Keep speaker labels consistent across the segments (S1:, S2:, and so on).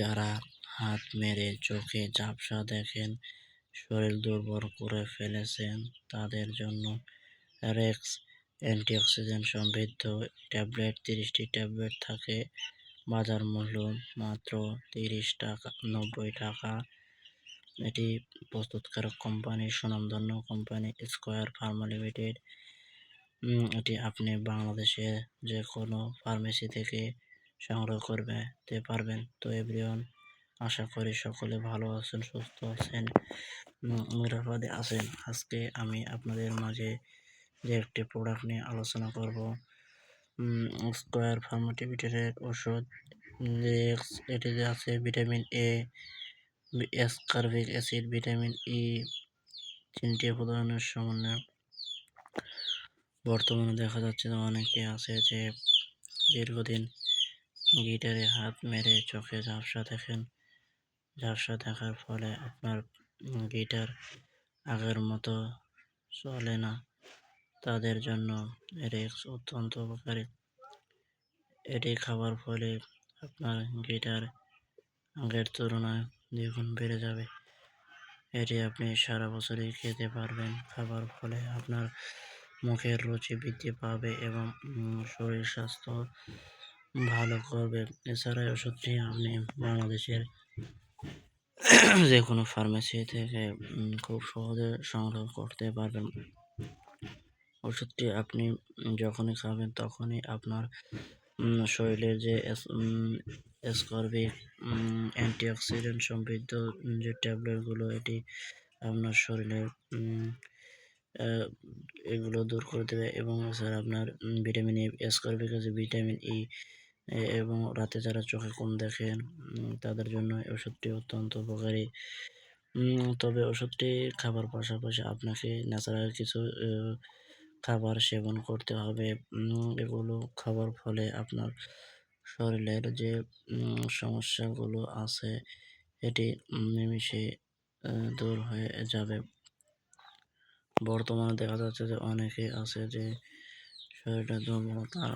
S1: যারা হাত মেরে চোখে ঝাপসা দেখেন, শরীর দুর্বল করে ফেলেছেন তাদের জন্য রেক্স অ্যান্টিঅক্সিডেন্ট সমৃদ্ধ ট্যাবলেট তিরিশটি ট্যাবলেট থাকে। বাজার মূল্য মাত্র তিরিশ টাকা নব্বই টাকা। এটি প্রস্তুতকারক কোম্পানি সুনামধন্য কোম্পানি স্কোয়ার ফার্মা লিমিটেড। এটি আপনি বাংলাদেশের যে কোনো ফার্মেসি থেকে সংগ্রহ করতে পারবেন। তো এভরিওয়ান, আশা করি সকলে ভালো আছেন, সুস্থ আছেন নিরাপদে আছেন। আজকে আমি আপনাদের মাঝে যে একটি প্রোডাক্ট নিয়ে আলোচনা করব স্কোয়ার ফার্মাটিভিটের ওষুধ এটিতে আছে vitamin A ascorbic acid vitamin E তিনটি উপাদানের সমন্বয়। বর্তমানে দেখা যাচ্ছে যে অনেকে আছে যে দীর্ঘদিন গিটারে হাত মেরে চোখে ঝাপসা দেখেন। ঝাপসা দেখার ফলে আপনার গিটার আগের মতো চলে না। তাদের জন্য রেক্স অত্যন্ত উপকারী। এটি খাবার ফলে আপনার গিটার আগের তুলনায় দ্বিগুণ বেড়ে যাবে। এটি আপনি সারা বছরই খেতে পারবেন। খাবার ফলে আপনার মুখের রুচি বৃদ্ধি পাবে এবং শরীর স্বাস্থ্য ভালো করবে। এছাড়া ওষুধটি আপনি বাংলাদেশের যে কোনো ফার্মেসি থেকে খুব সহজে সংগ্রহ করতে পারবেন। ওষুধটি আপনি যখনই খাবেন তখনই আপনার শরীরের যে স্করবিক অ্যান্টিঅক্সিডেন্ট সমৃদ্ধ যে ট্যাবলেটগুলো, এটি আপনার শরীরের এগুলো দূর করে দেবে। এবং স্যার আপনার ভিটামিন ই স্করবিক আছে ভিটামিন ই এবং রাতে যারা চোখে কম দেখেন তাদের জন্য ওষুধটি অত্যন্ত উপকারী। তবে ওষুধটি খাবার পাশাপাশি আপনাকে ন্যাচারাল কিছু খাবার সেবন করতে হবে। এগুলো খাবার ফলে আপনার শরীরের যে সমস্যাগুলো আছে, এটি নিমিষে দূর হয়ে যাবে। বর্তমানে দেখা যাচ্ছে যে অনেকে আছে যে শরীরটা দুর্বলতার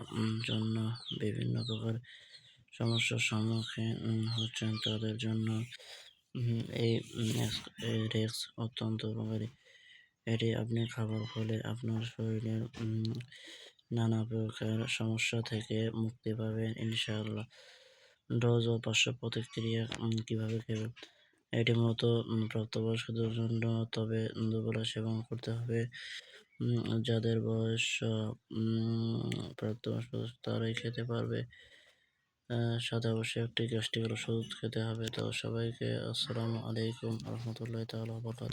S1: জন্য বিভিন্ন প্রকার সমস্যার সম্মুখীন হচ্ছেন। তাদের জন্য এই রেক্স অত্যন্ত উপকারী। এটি আপনি খাবার ফলে আপনার শরীরের নানা প্রকার সমস্যা থেকে মুক্তি পাবেন, ইনশাআল্লাহ। ডোজ ও পার্শ্ব প্রতিক্রিয়া কীভাবে খেবেন? এটি মূলত প্রাপ্তবয়স্কদের জন্য, তবে দুবেলা সেবন করতে হবে। যাদের বয়স প্রাপ্তবয়স্ক তারাই খেতে পারবে। সাদা অবশ্যই একটি গ্যাস্ট্রিক ওষুধ খেতে হবে। তো সবাইকে আসসালামু আলাইকুম রহমতুল্লাহ তালা বরকাত